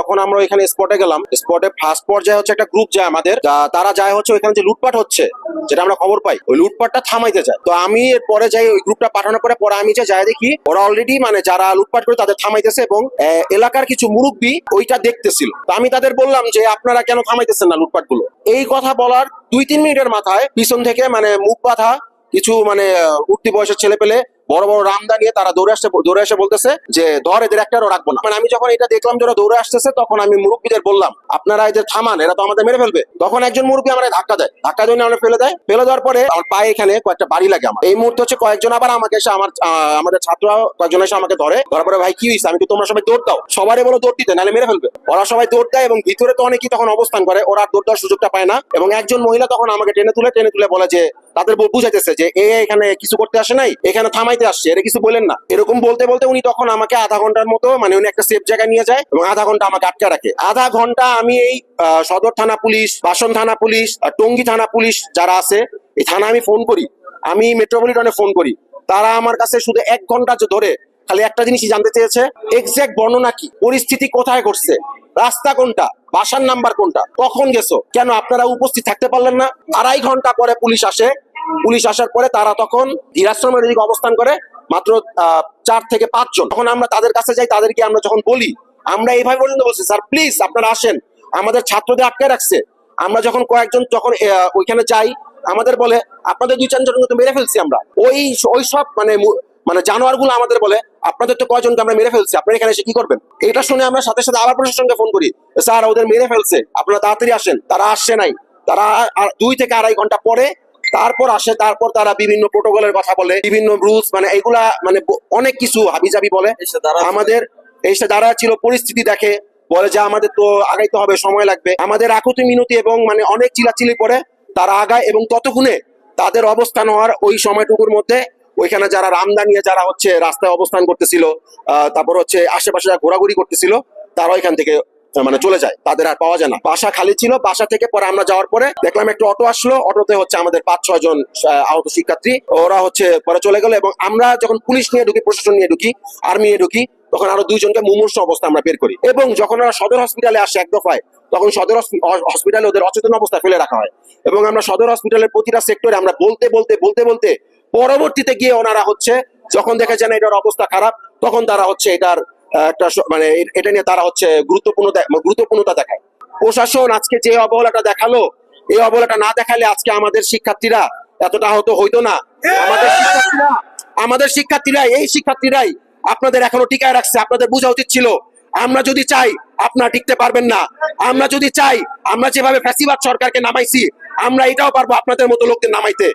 যখন আমরা এখানে স্পটে গেলাম স্পটে ফার্স্ট পর্যায়ে হচ্ছে একটা গ্রুপ যায় আমাদের তারা যায় হচ্ছে ওইখানে যে লুটপাট হচ্ছে, যেটা আমরা খবর পাই, ওই লুটপাটটা থামাইতে যায়। তো আমি পরে যাই ওই গ্রুপটা পাঠানোর পরে পরে আমি যে, যাই দেখি, ওরা অলরেডি মানে যারা লুটপাট করে তাদের থামাইতেছে এবং এলাকার কিছু মুরব্বী ওইটা দেখতেছিল। তো আমি তাদের বললাম যে, আপনারা কেন থামাইতেছেন না লুটপাটগুলো এই কথা বলার দুই, তিন মিনিটের মাথায় পিছন থেকে মানে মুখ বাঁধা কিছু মানে উঠতি বয়সের ছেলে পেলে বড় বড় রামদা নিয়ে তারা দৌড়ে আসতে দৌড়ে এসে বলতেছে যে, ধর এদের একটারও রাখব না। মানে আমি যখন এটা দেখলাম যে ওরা দৌড়ে আসতেছে, তখন আমি মুরব্বীদের বললাম, আপনারা এদের থামান, এরা তো আমাদের মেরে ফেলবে। তখন একজন মুরব্বী আমার ধাক্কা দেয়। ধাক্কা দিয়ে আমরা ফেলে দেয়। ফেলে দেওয়ার পরে আমার পায়ে এখানে কয়েকটা বাড়ি লাগে আমার। এই মুহূর্তে হচ্ছে কয়েকজন আবার আমাকে এসে আমার আমাদের ছাত্ররা কয়েকজন এসে আমাকে ধরে। ধরার পরে, ভাই, কি হয়েছে আমি তো তোমরা সবাই দৌড় দাও। সবারই বলো, দৌড় দিতে, নাহলে মেরে ফেলবে। ওরা সবাই দৌড় দেয় এবং ভিতরে তো অনেকেই তখন অবস্থান করে। ওরা দৌড় দেওয়ার সুযোগটা পায় না। এবং একজন মহিলা তখন আমাকে টেনে তুলে টেনে তুলে বলে যে তাদের বুঝাইতেছে যে, এ এখানে কিছু করতে আসে নাই, এখানে থামাইতে আসছে এটা কিছু বলেন না। এরকম বলতে বলতে উনি তখন আমাকে আধা ঘণ্টার মতো মানে উনি একটা সেফ জায়গায় নিয়ে যায় এবং আধা ঘণ্টা আমাকে আটকে রাখে। আধা ঘণ্টা আমি এই সদর থানা পুলিশ, বাসন থানা পুলিশ টঙ্গী থানা পুলিশ যারা আছে, এই থানা আমি ফোন করি। আমি মেট্রোপলিটনে ফোন করি। তারা আমার কাছে শুধু এক ঘণ্টা ধরে খালি একটা জিনিসই জানতে চেয়েছে এক্সাক্ট বর্ণনা কি? পরিস্থিতি কোথায় ঘটছে? রাস্তা কোনটা? বাসার নাম্বার কোনটা? কখন গেছো? কেন আপনারা উপস্থিত থাকতে পারলেন না? আড়াই ঘণ্টা পরে পুলিশ আসে। পুলিশ আসার পরে তারা তখন ধীরাশ্রমের দিকে অবস্থান করে, মাত্র চার থেকে পাঁচজন। তখন আমরা তাদের কাছে যাই, তাদেরকে আমরা যখন বলি, আমরা এইভাবে পর্যন্ত বলছি, স্যার প্লিজ আপনারা আসেন। আমাদের ছাত্রদের আটকে রাখছে। আমরা যখন কয়েকজন যখন ওইখানে যাই, আমাদের বলে, আপনাদের দুই চারজন তো মেরে ফেলছি আমরা। ওই ওই সব মানে মানে জানোয়ার আমাদের বলে আপনাদের তো কয়জনকে আমরা মেরে ফেলছি? আপনারা এখানে এসে কি করবেন? এটা শুনে আমরা সাথে সাথে আবার প্রশাসনকে ফোন করি। স্যার ওদের মেরে ফেলছে। আপনারা তাড়াতাড়ি আসেন। তারা আসছে নাই। তারা দুই থেকে আড়াই ঘণ্টা পরে তারপর আসে। তারপর তারা বিভিন্ন প্রোটোকলের কথা বলে বিভিন্ন রুলস মানে এগুলা মানে অনেক কিছু হাবিজাবি বলে। আমাদের এসে দাঁড়া ছিল পরিস্থিতি দেখে। বলে যে আমাদের তো আগাইতে হবে সময় লাগবে। আমাদের আকুতি মিনতি এবং মানে অনেক চিলাচিলি পরে তারা আগায় এবং ততক্ষণে তাদের অবস্থান হওয়ার ওই সময়টুকুর মধ্যে ওইখানে যারা রামদা নিয়ে যারা হচ্ছে রাস্তায় অবস্থান করতেছিল তারপর হচ্ছে আশেপাশে যারা ঘোরাঘুরি করতেছিল, তারা ওইখান থেকে মানে চলে যায়। তাদের আর পাওয়া যায় না। বাসা খালি ছিল, বাসা থেকে পরে আমরা যাওয়ার পরে দেখলাম একটা অটো আসলো। অটোতে হচ্ছে আমাদের পাঁচ, ছয় জন আহত শিক্ষার্থী। ওরা হচ্ছে পরে চলে গেল এবং আমরা যখন পুলিশ নিয়ে ঢুকি, প্রশাসন নিয়ে ঢুকি, আর্মি নিয়ে ঢুকি, তখন আরও দুইজনকে মুমূর্ষ অবস্থা আমরা বের করি। এবং যখন ওরা সদর হসপিটালে আসে এক দফায়, তখন সদর হস- হসপিটালে ওদের অচেতন অবস্থা ফেলে রাখা হয়। এবং আমরা সদর হসপিটালের প্রতিটা সেক্টরে আমরা বলতে বলতে বলতে বলতে পরবর্তীতে গিয়ে ওনারা হচ্ছে, যখন দেখে যে না এটার অবস্থা খারাপ, তখন তারা হচ্ছে এটার মানে এটা নিয়ে তারা হচ্ছে গুরুত্বপূর্ণ গুরুত্বপূর্ণতা দেখায়। প্রশাসন আজকে যে অবহেলাটা দেখাল, এই অবহেলাটা না দেখালে আজকে আমাদের শিক্ষার্থীরা এতটা হতো হইতো না। আমাদের শিক্ষার্থীরা আমাদের শিক্ষার্থীরা এই শিক্ষার্থীরাই আপনাদের এখনও টিকায় রাখছে, আপনাদের বোঝা উচিত ছিল। আমরা যদি চাই আপনারা টিকতে পারবেন না। আমরা যদি চাই, আমরা যেভাবে ফ্যাসিবাদ সরকারকে নামাইছি, আমরা এটাও পারব আপনাদের মতো লোকদের নামাইতে।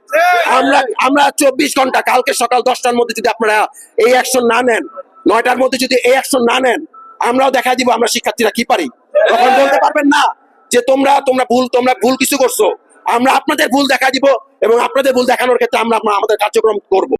আমরা আমরা চব্বিশ ঘণ্টা, কালকে সকাল দশটার মধ্যে যদি আপনারা এই অ্যাকশন না নেন, নয়টার মধ্যে যদি এই অ্যাকশন না নেন, আমরাও দেখা দিব আমরা শিক্ষার্থীরা কি পারি। তখন বলতে পারবেন না যে তোমরা তোমরা ভুল তোমরা ভুল কিছু করছ। আমরা আপনাদের ভুল দেখা দিব এবং আপনাদের ভুল দেখানোর ক্ষেত্রে আমরা আমাদের কার্যক্রম করব।